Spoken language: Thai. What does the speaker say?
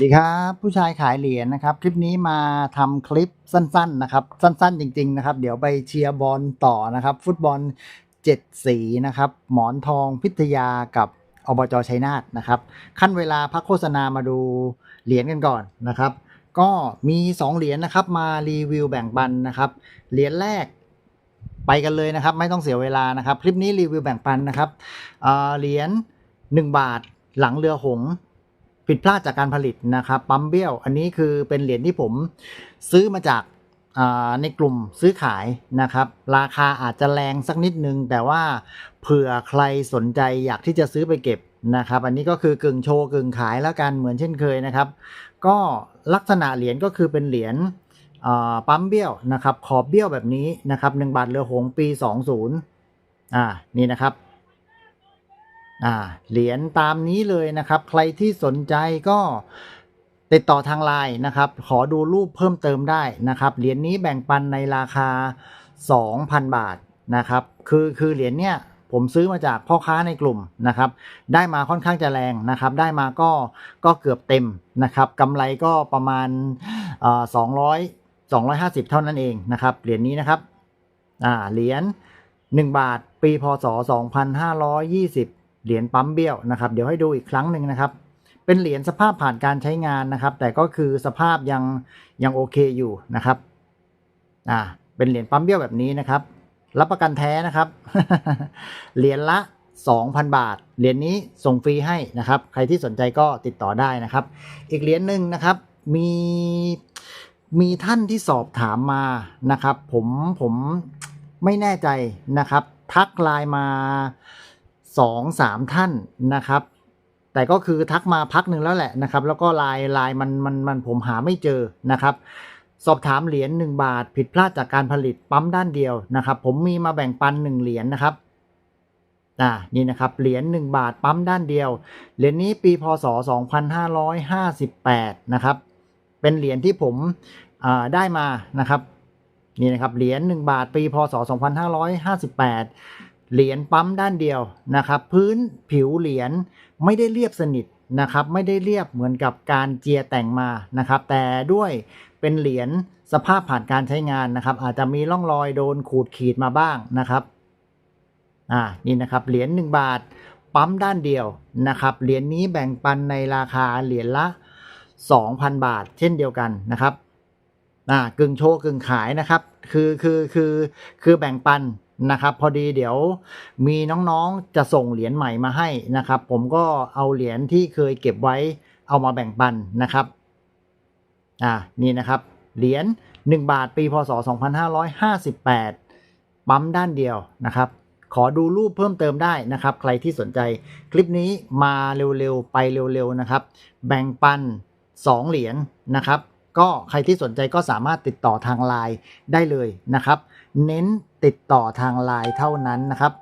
สวัสดีครับผู้ชายขายเหรียญนะครับ คลิปนี้มาทำคลิปสั้น ๆนะครับ สั้นๆ จริง ๆ นะครับ เดี๋ยวไปเชียร์บอลต่อนะครับ ฟุตบอลเจ็ดสีนะครับ หมอนทองพิทยากับอบจชัยนาทนะครับ ขั้นเวลาพักโฆษณามาดูเหรียญกันก่อนนะครับ ก็มี 2 เหรียญนะครับมารีวิวแบ่งปันนะครับเหรียญแรกไปกันเลยนะครับ ไม่ต้องเสียเวลานะครับ คลิปนี้รีวิวแบ่งปันนะครับเหรียญ1บาทหลังเรือหง ผิดพลาดจากการผลิตนะครับปั๊มเบี้ยว อันนี้คือเป็นเหรียญที่ผมซื้อมาจากในกลุ่มซื้อขายนะครับ ราคาอาจจะแรงสักนิดนึง แต่ว่าเผื่อใครสนใจอยากที่จะซื้อไปเก็บนะครับ อันนี้ก็คือกึ่งโชว์กึ่งขายแล้วกันเหมือนเช่นเคยนะครับ ก็ลักษณะเหรียญก็คือเป็นเหรียญปั๊มเบี้ยวนะครับ ขอบเบี้ยวแบบนี้นะครับ1บาทเรือหงส์ปี 20อ่านี่นะครับ อ่าเหรียญตามนี้เลยนะครับ ใครที่สนใจก็ติดต่อทางไลน์นะครับ ขอดูรูปเพิ่มเติมได้นะครับเหรียญนี้แบ่งปันในราคา 2,000 บาทนะครับ คือคือเหรียญเนี้ยผมซื้อมาจากพ่อค้าในกลุ่มนะครับ ได้มาค่อนข้างจะแรงนะครับ ได้มาก็ก็เกือบเต็มนะครับกำไรก็ประมาณเอ่อ200 250เท่านั้นเองนะครับ เหรียญนี้นะครับ อ่า เหรียญ1บาท ปีพศ2520 เหรียญปั๊มเบี้ยวนะครับเดี๋ยวให้ดูอีกครั้งหนึ่งนะครับ เป็นเหรียญสภาพผ่านการใช้งานนะครับ แต่ก็คือสภาพยังยังโอเคอยู่นะครับอ่าเป็นเหรียญปั๊มเบี้ยวแบบนี้นะครับ รับประกันแท้นะครับ เหรียญละ 2,000 บาท เหรียญนี้ส่งฟรีให้นะครับ ใครที่สนใจก็ติดต่อได้นะครับ อีกเหรียญหนึ่งนะครับมีมีท่านที่สอบถามมานะครับ ผมผมไม่แน่ใจนะครับ ทักไลน์มา สองสามท่านนะครับ แต่ก็คือทักมาพักหนึ่งแล้วแหละนะครับ แล้วก็ลน์ไลน์มันมันมันผมหาไม่เจอนะครับ สอบถามเหรียญ1บาท ผิดพลาดจากการผลิตปั๊มด้านเดียวนะครับ ผมมีมาแบ่งปัน1เหรียญนะครับอ่านี่นะครับเหรียญ1บาทปั๊มด้านเดียว เหรียญนี้ปีพศ 2558 นะครับ เป็นเหรียญที่ผมได้มานะครับนี่นะครับเหรียญ1บาทปีพศ 2558 เหรียญปั๊มด้านเดียวนะครับ พื้นผิวเหรียญไม่ได้เรียบสนิทนะครับ ไม่ได้เรียบเหมือนกับการเจียแต่งมานะครับ แต่ด้วยเป็นเหรียญสภาพผ่านการใช้งานนะครับ อาจจะมีร่องรอยโดนขูดขีดมาบ้างนะครับอ่านี่นะครับเหรียญ1บาทปั๊มด้านเดียวนะครับเหรียญนี้แบ่งปันในราคาเหรียญละ 2,000 บาท เช่นเดียวกันนะครับอ่ากึ่งโชว์กึ่งขายนะครับ คือคือคือคือแบ่งปัน นะครับ พอดีเดี๋ยวมีน้องๆจะส่งเหรียญใหม่มาให้นะครับ ผมก็เอาเหรียญที่เคยเก็บไว้เอามาแบ่งปันนะครับอ่านี่นะครับเหรียญ1บาทปีพศ 2558 ปั๊มด้านเดียวนะครับ ขอดูรูปเพิ่มเติมได้นะครับ ใครที่สนใจคลิปนี้มาเร็วๆ ไปเร็วๆนะครับ แบ่งปัน 2 เหรียญนะครับ ก็ใครที่สนใจก็สามารถติดต่อทางไลน์ได้เลยนะครับ เน้นติดต่อทางไลน์เท่านั้นนะครับ